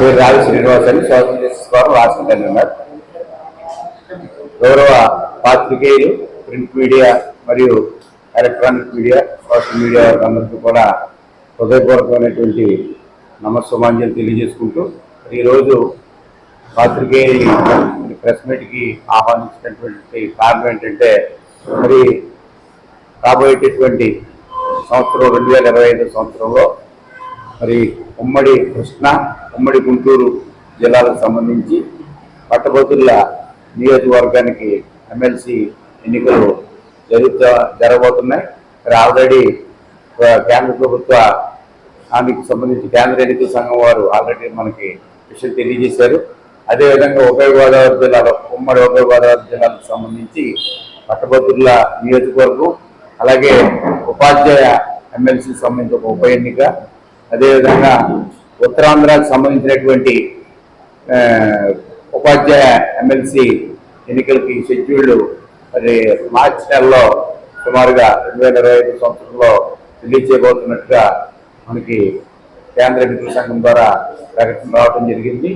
పేరు రావి శ్రీనివాస్ అని సోషల్ జస్టిస్ వారు రాష్ట్ర ఉన్నారు గౌరవ పాత్రికేయులు ప్రింట్ మీడియా మరియు ఎలక్ట్రానిక్ మీడియా సోషల్ మీడియా అందరికీ కూడా హృదయపూర్వకమైనటువంటి నమస్సుమాంజలు తెలియజేసుకుంటూ ఈరోజు పాత్రికేయులు ప్రెస్ మీట్కి ఆహ్వానించినటువంటి కారణం ఏంటంటే మరి రాబోయేటటువంటి సంవత్సరం రెండు వేల ఇరవై ఐదు సంవత్సరంలో మరి ఉమ్మడి కృష్ణా ఉమ్మడి గుంటూరు జిల్లాలకు సంబంధించి పట్టభద్రుల నియోజకవర్గానికి ఎమ్మెల్సీ ఎన్నికలు జరుగుతా జరగబోతున్నాయి. మరి ఆల్రెడీ కేంద్ర ప్రభుత్వ దానికి సంబంధించి కేంద్ర ఎన్నికల సంఘం వారు ఆల్రెడీ మనకి విషయం తెలియజేశారు. అదేవిధంగా ఉభయ గోదావరి జిల్లాలో ఉమ్మడి ఉభయ గోదావరి జిల్లాలకు సంబంధించి పట్టభద్రుల నియోజకవర్గం అలాగే ఉపాధ్యాయ ఎమ్మెల్సీకి సంబంధించి ఒక ఉప ఎన్నిక అదేవిధంగా ఉత్తరాంధ్రకు సంబంధించినటువంటి ఉపాధ్యాయ ఎమ్మెల్సీ ఎన్నికలకి షెడ్యూళ్ళు మరి మార్చి నెలలో సుమారుగా రెండు వేల ఇరవై ఐదు సంవత్సరంలో రిలీజ్ చేయబోతున్నట్టుగా మనకి కేంద్ర ఎన్నికల సంఘం ద్వారా ప్రకటన రావడం జరిగింది.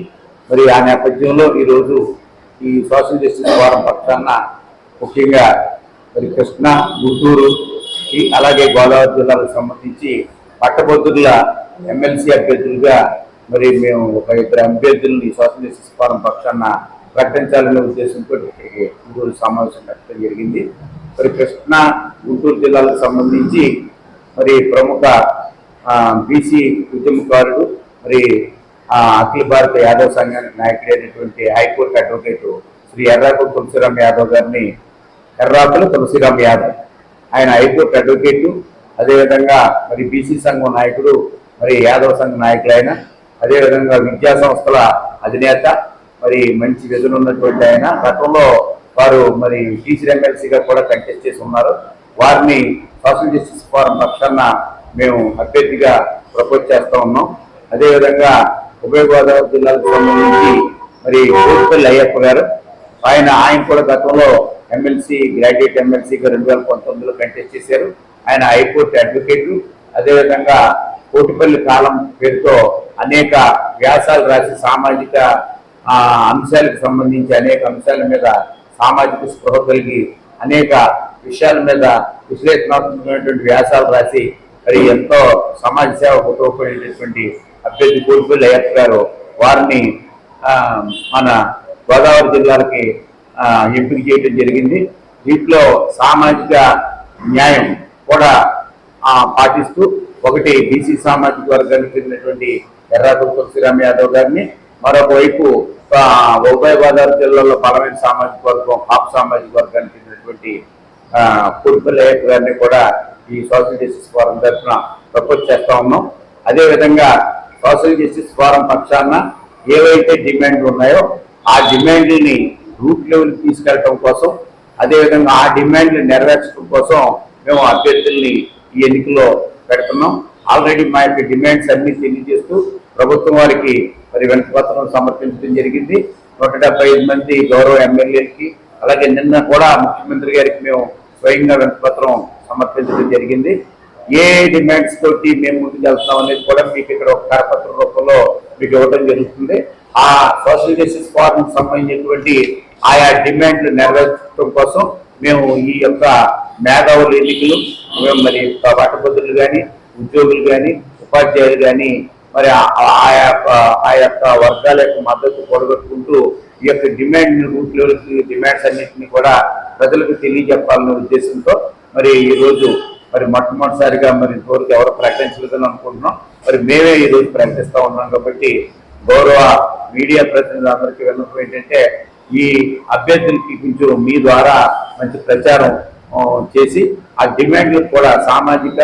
మరి ఆ నేపథ్యంలో ఈరోజు ఈ సోషల్ జస్టిస్ ఫోరం పక్షాన ముఖ్యంగా మరి కృష్ణా గుంటూరు ఈ అలాగే గోదావరి జిల్లాలకు సంబంధించి పట్టభద్రుల ఎమ్మెల్సీ అభ్యర్థులుగా మరి మేము ఒక ఇద్దరు అభ్యర్థుల్ని సోషల్ జస్టిస్ ఫోరం పక్షాన ప్రకటించాలనే ఉద్దేశంతో ఇక్కడికి గుంటూరు సమావేశం పెట్టడం జరిగింది. మరి కృష్ణా గుంటూరు జిల్లాలకు సంబంధించి మరి ప్రముఖ బీసీ ఉద్యమకారుడు మరి ఆ, అఖిల భారత యాదవ్ సంఘానికి నాయకుడైనటువంటి high court advocate Shri Errakula Tulasiram Yadav గారిని ఎర్రాకుల తులసిరామ్ యాదవ్. ఆయన హైకోర్టు అడ్వకేటు. అదేవిధంగా మరి బీసీ సంఘం నాయకుడు మరి యాదవ సంఘ నాయకులు ఆయన అదేవిధంగా విద్యా సంస్థల అధినేత మరి మంచి విధులు ఉన్నటువంటి ఆయన. గతంలో వారు మరి టీచర్ ఎమ్మెల్సీగా కూడా కంటెస్ట్ చేసి ఉన్నారు. వారిని సోషల్ జస్టిస్ ఫోరం పక్షాన మేము అభ్యర్థిగా ప్రపోజ్ చేస్తూ ఉన్నాం. అదేవిధంగా ఉభయ గోదావరి జిల్లాకు సంబంధించి మరి కోటిపల్లి అయ్యప్ప గారు ఆయన ఆయన కూడా గతంలో ఎమ్మెల్సీ గ్రాడ్యుయేట్ ఎమ్మెల్సీగా రెండు వేల పంతొమ్మిదిలో కంటెస్ట్ చేశారు. ఆయన హైకోర్టు అడ్వకేట్ అదేవిధంగా కోటిపల్లి కాలం పేరుతో అనేక వ్యాసాలు రాసి సామాజిక అంశాలకు సంబంధించి అనేక అంశాల మీద సామాజిక స్పృహ కలిగి అనేక విషయాల మీద విశ్లేషణాత్మకమైనటువంటి వ్యాసాలు రాసి మరి ఎంతో సమాజ సేవకు ఉపయోగపడేటటువంటి అభ్యర్థి కోటిపల్లి అయ్యప్ప గారు వారిని మన గోదావరి జిల్లాలకి ఎంపిక చేయడం జరిగింది. వీటిలో సామాజిక న్యాయం కూడా పాటిస్తూ ఒకటి బీసీ సామాజిక వర్గానికి చెందినటువంటి ఎర్రాకు తులసిరామ్ యాదవ్ గారిని మరొక వైపు ఉభయ గోదావరి జిల్లాలో బలమైన సామాజిక వర్గం కాపు సామాజిక వర్గానికి చెందినటువంటి కుటుంబ గారిని కూడా ఈ సోషల్ జస్టిస్ ఫోరం తరఫున ప్రపోజ్ చేస్తా ఉన్నాం. అదేవిధంగా సోషల్ జస్టిస్ ఫోరం పక్షాన ఏవైతే డిమాండ్లు ఉన్నాయో ఆ డిమాండ్ని రూట్ లెవెల్ తీసుకెళ్ళటం కోసం అదేవిధంగా ఆ డిమాండ్లు నెరవేర్చడం కోసం మేము అభ్యర్థుల్ని ఈ ఎన్నికలో పెడుతున్నాం. ఆల్రెడీ మా యొక్క డిమాండ్స్ అన్ని తెలియజేస్తూ ప్రభుత్వం వారికి మరి వినతిపత్రం సమర్పించడం జరిగింది. నూట డెబ్బై ఐదు మంది గౌరవ ఎమ్మెల్యేలకి అలాగే నిన్న కూడా ముఖ్యమంత్రి గారికి మేము స్వయంగా వినతిపత్రం సమర్పించడం జరిగింది. ఏ డిమాండ్స్ తోటి మేము ముందుకు వెళ్తున్నాం అనేది కూడా మీకు ఇక్కడ ఒక కరపత్ర రూపంలో మీకు ఇవ్వడం జరుగుతుంది. ఆ సోషల్ జస్టిస్ ఫార్మ్ సంబంధించినటువంటి ఆయా డిమాండ్లు నెరవేర్చడం కోసం మేము ఈ యొక్క మేధావుల ఎన్నికలు మేము మరి పట్టభద్రులు కానీ ఉద్యోగులు కానీ ఉపాధ్యాయులు కానీ మరి ఆ- ఆ యొక్క ఆ యొక్క వర్గాల యొక్క మద్దతు కూడగట్టుకుంటూ ఈ యొక్క డిమాండ్ రూట్ లెవెల్కి డిమాండ్స్ అన్నింటినీ కూడా ప్రజలకు తెలియజెప్పాలనే ఉద్దేశంతో మరి ఈరోజు మరి మొట్టమొదటిసారిగా మరి ఇంతవరకు ఎవరు ప్రకటించలేదని అనుకుంటున్నాం. మరి మేమే ఈ రోజు ఉన్నాం కాబట్టి గౌరవ మీడియా ప్రతినిధులందరికీ విన్నపం ఏంటంటే ఈ అభ్యర్థులకి కొంచెం మీ ద్వారా మంచి ప్రచారం చేసి ఆ డిమాండ్లు కూడా సామాజిక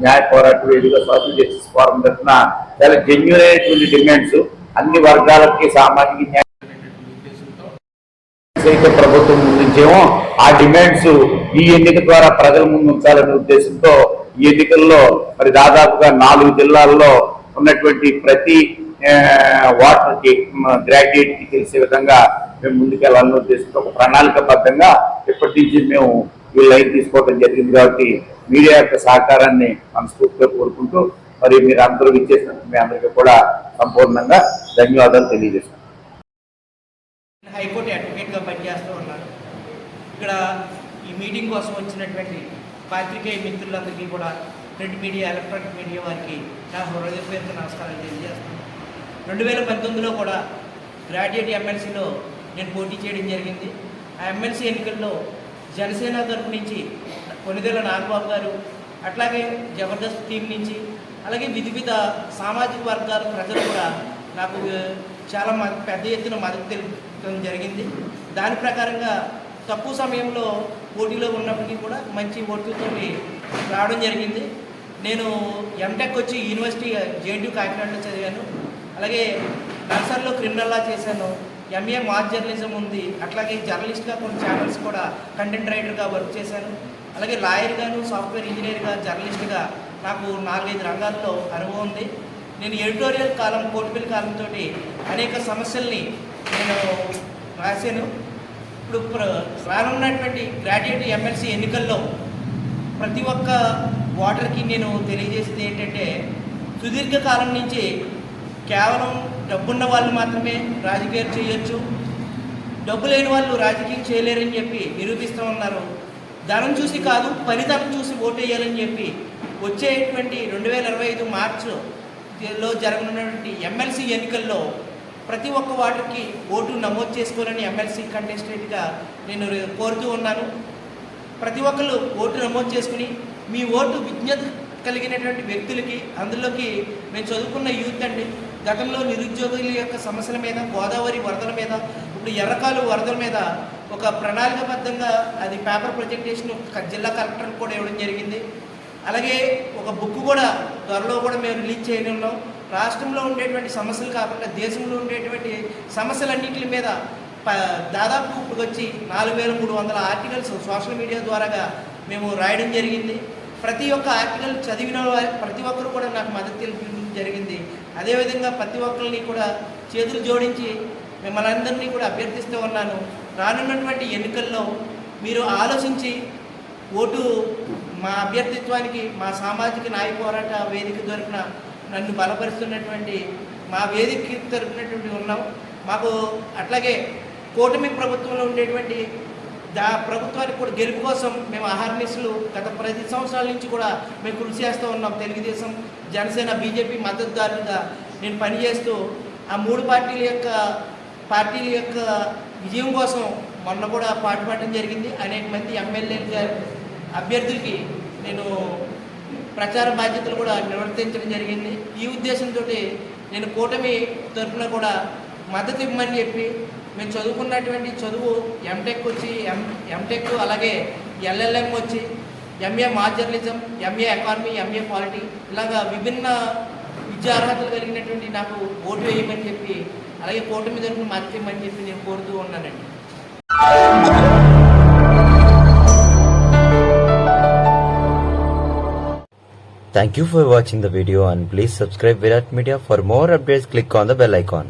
న్యాయ పోరాట వేదిక సోషల్ జస్టిస్ ఫోరం తరఫున చాలా జెన్యున్ అయినటువంటి డిమాండ్స్ అన్ని వర్గాలకి సామాజిక న్యాయ అయితే ప్రభుత్వం ముందుంచేమో ఆ డిమాండ్స్ ఈ ఎన్నిక ద్వారా ప్రజల ముందు ఉంచాలనే ఉద్దేశంతో ఈ ఎన్నికల్లో మరి దాదాపుగా నాలుగు జిల్లాల్లో ఉన్నటువంటి ప్రతి వాటర్కి గ్రాడ్యుయేట్కి తెలిసే విధంగా మేము ముందుకెళ్ళాలని ఉద్దేశంతో ఒక ప్రణాళికబద్ధంగా ఇప్పటి నుంచి మేము ఈ లైన్ తీసుకోవడం జరిగింది కాబట్టి మీడియా యొక్క సహకారాన్ని మనస్ఫూర్తిగా కోరుకుంటూ మరి మీరు అందరూ ఇచ్చేసినందుకు మీ అందరికీ కూడా సంపూర్ణంగా ధన్యవాదాలు తెలియజేస్తాను నేను హైకోర్టు అడ్వకేట్గా పనిచేస్తూ ఉన్నాను ఇక్కడ ఈ మీటింగ్ కోసం వచ్చినటువంటి పాత్రికేయ మిత్రులందరికీ కూడా ప్రింట్ మీడియా ఎలక్ట్రానిక్ మీడియా వారికి నా హృదయపూర్వక నమస్కారాలు తెలియజేస్తున్నాను. రెండు వేల పంతొమ్మిదిలో కూడా గ్రాడ్యుయేట్ ఎమ్మెల్సీలో నేను పోటీ చేయడం జరిగింది. ఆ ఎమ్మెల్సీ ఎన్నికల్లో జనసేన తరపు నుంచి కొనిదెల నాగబాబు గారు అట్లాగే జబర్దస్త్ టీం నుంచి అలాగే వివిధ సామాజిక వర్గాల ప్రజలు కూడా నాకు చాలా మ- పెద్ద ఎత్తున మద్దతు తెలియడం జరిగింది. దాని ప్రకారంగా తక్కువ సమయంలో పోటీలో ఉన్నప్పటికీ కూడా మంచి ఓట్లతో రావడం జరిగింది. నేను ఎంటెక్ వచ్చి యూనివర్సిటీ జేఎన్యూ కాకినాడలో చదివాను. అలాగే నర్సర్లో క్రిమినల్ లా చేశాను ఎంఏ మాస్ జర్నలిజం ఉంది. అట్లాగే జర్నలిస్ట్గా కొన్ని ఛానల్స్ కూడా కంటెంట్ రైటర్గా వర్క్ చేశాను. అలాగే లాయర్గాను సాఫ్ట్వేర్ ఇంజనీర్గా జర్నలిస్ట్గా నాకు నాలుగైదు రంగాల్లో అనుభవం ఉంది. నేను ఎడిటోరియల్ కాలం కోటిపల్లి కాలంతో అనేక సమస్యల్ని నేను రాశాను. ఇప్పుడు ప్ర- రానున్నటువంటి గ్రాడ్యుయేట్ ఎమ్మెల్సీ ఎన్నికల్లో ప్రతి ఒక్క ఓటర్కి నేను తెలియజేసేది ఏంటంటే సుదీర్ఘ కాలం నుంచి కేవలం డబ్బున్న వాళ్ళు మాత్రమే రాజకీయాలు చేయొచ్చు. డబ్బు లేని వాళ్ళు రాజకీయం చేయలేరని చెప్పి నిరూపిస్తూ ఉన్నారు. ధనం చూసి కాదు ఫలితం చూసి ఓటేయాలని చెప్పి వచ్చేటువంటి రెండు వేల ఇరవై ఐదు మార్చిలో జరగనున్నటువంటి ఎమ్మెల్సీ ఎన్నికల్లో ప్రతి ఒక్క వాటికి ఓటు నమోదు చేసుకోవాలని ఎమ్మెల్సీ కంటెస్టెంట్గా నేను కోరుతూ ఉన్నాను. ప్రతి ఒక్కళ్ళు ఓటు నమోదు చేసుకుని మీ ఓటు విజ్ఞత కలిగినటువంటి వ్యక్తులకి అందులోకి మేము చదువుకున్న యూత్ అండి గతంలో నిరుద్యోగుల యొక్క సమస్యల మీద గోదావరి వరదల మీద ఇప్పుడు ఎర్రకాలు వరదల మీద ఒక ప్రణాళికబద్ధంగా అది పేపర్ ప్రజెంటేషన్ జిల్లా కలెక్టర్ కూడా ఇవ్వడం జరిగింది. అలాగే ఒక బుక్ కూడా త్వరలో కూడా మేము రిలీజ్ చేయనున్నాం. రాష్ట్రంలో ఉండేటువంటి సమస్యలు కాకుండా దేశంలో ఉండేటువంటి సమస్యలన్నింటి మీద ప దాదాపు ఇప్పుడు వచ్చి నాలుగు వేల మూడు వందల ఆర్టికల్స్ సోషల్ మీడియా ద్వారాగా మేము రాయడం జరిగింది. ప్రతి ఒక్క ఆర్టికల్ చదివిన ప్రతి ఒక్కరు కూడా నాకు మద్దతు తెలిపడం జరిగింది. అదేవిధంగా ప్రతి ఒక్కరిని కూడా చేతులు జోడించి మిమ్మల్ని అందరినీ కూడా అభ్యర్థిస్తూ ఉన్నాను. రానున్నటువంటి ఎన్నికల్లో మీరు ఆలోచించి ఓటు మా అభ్యర్థిత్వానికి మా సామాజిక న్యాయ పోరాట వేదిక తరఫున నన్ను బలపరుస్తున్నటువంటి మా వేదిక తరపునటువంటి ఉన్నాం. మాకు అట్లాగే కూటమి ప్రభుత్వంలో ఉండేటువంటి దా ప్రభుత్వానికి కూడా గెలుపు కోసం మేము అహర్నిశలు గత ప్రతి సంవత్సరాల నుంచి కూడా మేము కృషి చేస్తూ ఉన్నాం. తెలుగుదేశం జనసేన బీజేపీ మద్దతుదారులుగా నేను పనిచేస్తూ ఆ మూడు పార్టీల యొక్క పార్టీల యొక్క విజయం కోసం మొన్న కూడా పాటుపడడం జరిగింది. అనేక మంది ఎమ్మెల్యేలు గారు అభ్యర్థులకి నేను ప్రచార బాధ్యతలు కూడా నిర్వర్తించడం జరిగింది. ఈ ఉద్దేశంతో నేను కూటమి తరఫున కూడా మద్దతు ఇవ్వమని చెప్పి మేము చదువుకున్నటువంటి చదువు ఎంటెక్ వచ్చి ఎం ఎంటెక్ అలాగే ఎల్ఎల్ఎం వచ్చి MA mass MA economy MA polity ఇలాగా విభిన్న విద్యా అర్హతలు కలిగినటువంటి నాకు ఓటు వేయమని చెప్పి అలాగే కూటమి తరఫున మద్దతు చెప్పి నేను కోరుతూ ఉన్నానండి Thank you for watching the video and please subscribe Virat Media for more updates click on the bell icon.